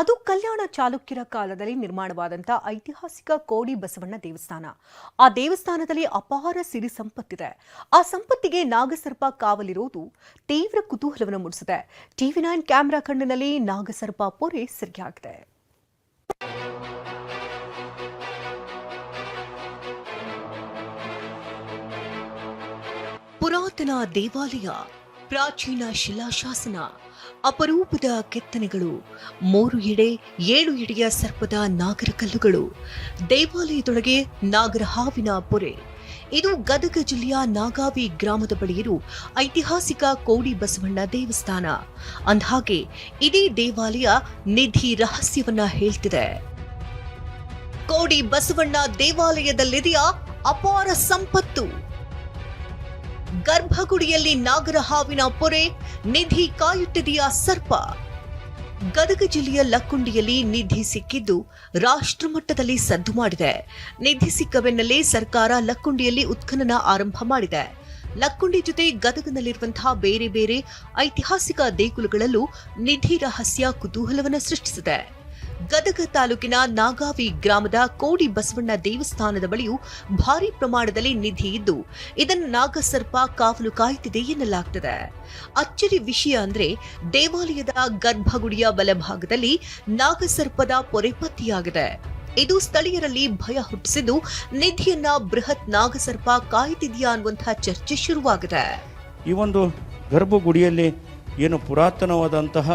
ಅದು ಕಲ್ಯಾಣ ಚಾಲುಕ್ಯರ ಕಾಲದಲ್ಲಿ ನಿರ್ಮಾಣವಾದಂಥ ಐತಿಹಾಸಿಕ ಕೋಡಿ ಬಸವಣ್ಣ ದೇವಸ್ಥಾನ. ಆ ದೇವಸ್ಥಾನದಲ್ಲಿ ಅಪಾರ ಸಿರಿ ಸಂಪತ್ತಿದೆ. ಆ ಸಂಪತ್ತಿಗೆ ನಾಗಸರ್ಪ ಕಾವಲಿರುವುದು ತೀವ್ರ ಕುತೂಹಲವನ್ನು ಮೂಡಿಸಿದೆ ಟಿವಿ ನೈನ್ ಕ್ಯಾಮೆರಾ ಕಣ್ಣಿನಲ್ಲಿ ನಾಗಸರ್ಪ ಪೊರೆ ಸರಿಯಾಗಿದೆ. ಪುರಾತನ ದೇವಾಲಯ ಪ್ರಾಚೀನ ಶಿಲಾಶಾಸನ, ಅಪರೂಪದ ಕೆತ್ತನೆಗಳು, ಮೂರು ಎಡೆ ಏಳು ಎಡೆಯ ಸರ್ಪದ ನಾಗರ ಕಲ್ಲುಗಳು, ದೇವಾಲಯದೊಳಗೆ ನಾಗರ ಹಾವಿನ ಪೊರೆ. ಇದು ಗದಗ ಜಿಲ್ಲೆಯ ನಾಗಾವಿ ಗ್ರಾಮದ ಬಳಿಯಿರು ಐತಿಹಾಸಿಕ ಕೋಡಿ ಬಸವಣ್ಣ ದೇವಸ್ಥಾನ. ಅಂದಹಾಗೆ ಇದೇ ದೇವಾಲಯ ನಿಧಿ ರಹಸ್ಯವನ್ನ ಹೇಳ್ತಿದೆ. ಕೋಡಿ ಬಸವಣ್ಣ ದೇವಾಲಯದಲ್ಲಿದೆಯ ಅಪಾರ ಸಂಪತ್ತು! ಗರ್ಭಗುಡಿಯಲ್ಲಿ ನಾಗರ ಹಾವಿನ ಪೊರೆ, ನಿಧಿ ಕಾಯುತ್ತಿದೆಯಾ ಸರ್ಪ? ಗದಗ ಜಿಲ್ಲೆಯ ಲಕ್ಕುಂಡಿಯಲ್ಲಿ ನಿಧಿ ಸಿಕ್ಕಿದ್ದು ರಾಷ್ಟ್ರಮಟ್ಟದಲ್ಲಿ ಸದ್ದು ಮಾಡಿದೆ. ನಿಧಿ ಸಿಕ್ಕ ಬೆನ್ನಲ್ಲೇ ಸರ್ಕಾರ ಲಕ್ಕುಂಡಿಯಲ್ಲಿ ಉತ್ಖನನ ಆರಂಭ ಮಾಡಿದೆ. ಲಕ್ಕುಂಡಿ ಜೊತೆ ಗದಗನಲ್ಲಿರುವಂತಹ ಬೇರೆ ಬೇರೆ ಐತಿಹಾಸಿಕ ದೇಗುಲಗಳಲ್ಲೂ ನಿಧಿ ರಹಸ್ಯ ಕುತೂಹಲವನ್ನು ಸೃಷ್ಟಿಸಿದೆ. ಗದಗ ತಾಲೂಕಿನ ನಾಗಾವಿ ಗ್ರಾಮದ ಕೋಡಿ ಬಸವಣ್ಣ ದೇವಸ್ಥಾನದ ಬಳಿಯೂ ಭಾರಿ ಪ್ರಮಾಣದಲ್ಲಿ ನಿಧಿ ಇದ್ದು, ಇದನ್ನು ನಾಗಸರ್ಪ ಕಾವಲು ಕಾಯುತ್ತಿದೆ ಎನ್ನಲಾಗ್ತದೆ. ಅಚ್ಚರಿ ವಿಷಯ ಅಂದ್ರೆ ದೇವಾಲಯದ ಗರ್ಭಗುಡಿಯ ಬಲಭಾಗದಲ್ಲಿ ನಾಗಸರ್ಪದ ಪೊರೆ ಪತ್ತೆಯಾಗಿದೆ. ಇದು ಸ್ಥಳೀಯರಲ್ಲಿ ಭಯ ಹುಟ್ಟಿಸಿದ್ದು, ನಿಧಿಯನ್ನ ಬೃಹತ್ ನಾಗಸರ್ಪ ಕಾಯುತ್ತಿದೆಯಾ ಅನ್ನುವಂತಹ ಚರ್ಚೆ ಶುರುವಾಗಿದೆ. ಈ ಒಂದು ಗರ್ಭಗುಡಿಯಲ್ಲಿ ಏನು ಪುರಾತನವಾದಂತಹ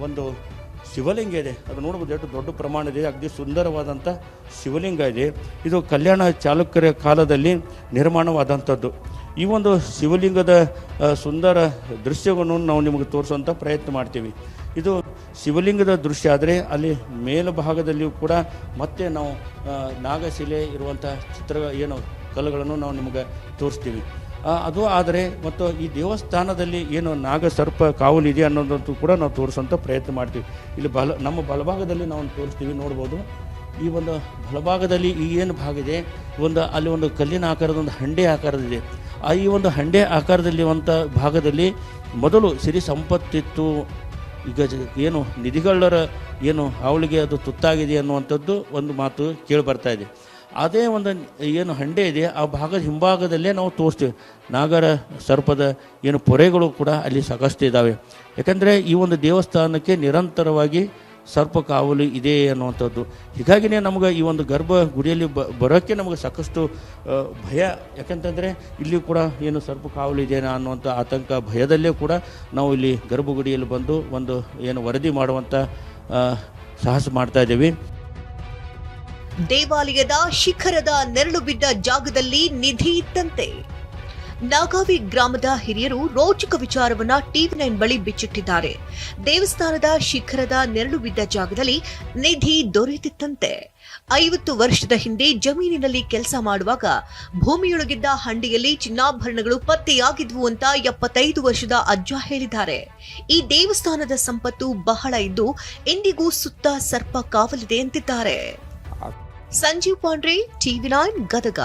ಒಂದು ಶಿವಲಿಂಗ ಇದೆ. ಅದು ನೋಡ್ಬೋದು ಎಷ್ಟು ದೊಡ್ಡ ಪ್ರಮಾಣ ಇದೆ. ಅಗದಿ ಸುಂದರವಾದಂಥ ಶಿವಲಿಂಗ ಇದೆ. ಇದು ಕಲ್ಯಾಣ ಚಾಲುಕ್ಯರ ಕಾಲದಲ್ಲಿ ನಿರ್ಮಾಣವಾದಂಥದ್ದು. ಈ ಒಂದು ಶಿವಲಿಂಗದ ಸುಂದರ ದೃಶ್ಯವನ್ನು ನಾವು ನಿಮಗೆ ತೋರಿಸುವಂಥ ಪ್ರಯತ್ನ ಮಾಡ್ತೀವಿ. ಇದು ಶಿವಲಿಂಗದ ದೃಶ್ಯ ಆದರೆ ಅಲ್ಲಿ ಮೇಲ್ಭಾಗದಲ್ಲಿಯೂ ಕೂಡ ಮತ್ತೆ ನಾವು ನಾಗಶಿಲೆ ಇರುವಂಥ ಚಿತ್ರ, ಏನು ಕಲ್ಲುಗಳನ್ನು ನಾವು ನಿಮಗೆ ತೋರಿಸ್ತೀವಿ. ಅದು ಆದರೆ ಮತ್ತು ಈ ದೇವಸ್ಥಾನದಲ್ಲಿ ಏನು ನಾಗ ಸರ್ಪ ಕಾವಲು ಇದೆ ಅನ್ನೋದಂತೂ ಕೂಡ ನಾವು ತೋರಿಸುವಂಥ ಪ್ರಯತ್ನ ಮಾಡ್ತೀವಿ. ಇಲ್ಲಿ ಬಲ, ನಮ್ಮ ಬಲಭಾಗದಲ್ಲಿ ನಾವು ತೋರಿಸ್ತೀವಿ, ನೋಡ್ಬೋದು. ಈ ಒಂದು ಬಲಭಾಗದಲ್ಲಿ ಈ ಏನು ಭಾಗ ಇದೆ ಒಂದು ಅಲ್ಲಿ ಒಂದು ಕಲ್ಲಿನ ಆಕಾರದ ಒಂದು ಹಂಡೆ ಆಕಾರದಿದೆ ಆ ಈ ಒಂದು ಹಂಡೆ ಆಕಾರದಲ್ಲಿರುವಂಥ ಭಾಗದಲ್ಲಿ ಮೊದಲು ಸಿರಿ ಸಂಪತ್ತಿತ್ತು. ಈಗ ಏನು ನಿಧಿಗಳ್ಳರ ಏನು ಅವಳಿಗೆ ಅದು ತುತ್ತಾಗಿದೆ ಅನ್ನುವಂಥದ್ದು ಒಂದು ಮಾತು ಕೇಳಿ ಬರ್ತಾ ಇದೆ. ಅದೇ ಒಂದು ಏನು ಹಂಡೆ ಇದೆ, ಆ ಭಾಗದ ಹಿಂಭಾಗದಲ್ಲೇ ನಾವು ತೋರಿಸ್ತೀವಿ. ನಾಗರ ಸರ್ಪದ ಏನು ಪೊರೆಗಳು ಕೂಡ ಅಲ್ಲಿ ಸಾಕಷ್ಟು ಇದ್ದಾವೆ ಯಾಕಂದರೆ ಈ ಒಂದು ದೇವಸ್ಥಾನಕ್ಕೆ ನಿರಂತರವಾಗಿ ಸರ್ಪ ಕಾವಲು ಇದೆ ಅನ್ನುವಂಥದ್ದು. ಹೀಗಾಗಿನೇ ನಮಗೆ ಈ ಒಂದು ಗರ್ಭ ಗುಡಿಯಲ್ಲಿ ಬ, ಬರೋಕ್ಕೆ ನಮಗೆ ಸಾಕಷ್ಟು ಭಯ. ಯಾಕಂತಂದರೆ ಇಲ್ಲಿ ಕೂಡ ಏನು ಸರ್ಪ ಕಾವಲು ಇದೆಯಾ ಅನ್ನುವಂಥ ಆತಂಕ ಭಯದಲ್ಲೇ ಕೂಡ ನಾವು ಇಲ್ಲಿ ಗರ್ಭಗುಡಿಯಲ್ಲಿ ಬಂದು ಒಂದು ಏನು ವರದಿ ಮಾಡುವಂಥ ಸಾಹಸ ಮಾಡ್ತಾ ಇದ್ದೀವಿ. ದೇವಾಲಯದ ಶಿಖರದ ನೆರಳು ಬಿದ್ದ ಜಾಗದಲ್ಲಿ ನಿಧಿ ಇತ್ತಂತೆ ನಾಗಾವಿ ಗ್ರಾಮದ ಹಿರಿಯರು ರೋಚಕ ವಿಚಾರವನ್ನ ಟಿವಿ ನೈನ್ ಬಳಿ ಬಿಚ್ಚಿಟ್ಟಿದ್ದಾರೆ. ದೇವಸ್ಥಾನದ ಶಿಖರದ ನೆರಳು ಬಿದ್ದ ಜಾಗದಲ್ಲಿ ನಿಧಿ ದೊರೆಯುತ್ತಿತ್ತಂತೆ. ಐವತ್ತು ವರ್ಷದ ಹಿಂದೆ ಜಮೀನಿನಲ್ಲಿ ಕೆಲಸ ಮಾಡುವಾಗ ಭೂಮಿಯೊಳಗಿದ್ದ ಹಂಡಿಯಲ್ಲಿ ಚಿನ್ನಾಭರಣಗಳು ಪತ್ತೆಯಾಗಿದ್ವು ಅಂತ ಎಪ್ಪತ್ತೈದು ವರ್ಷದ ಅಜ್ಜ ಹೇಳಿದ್ದಾರೆ. ಈ ದೇವಸ್ಥಾನದ ಸಂಪತ್ತು ಬಹಳ ಇದ್ದು, ಇಂದಿಗೂ ಸುತ್ತ ಸರ್ಪ ಕಾವಲಿದೆ ಅಂತಿದ್ದಾರೆ. Sanjeev Pandre TV nine Gadag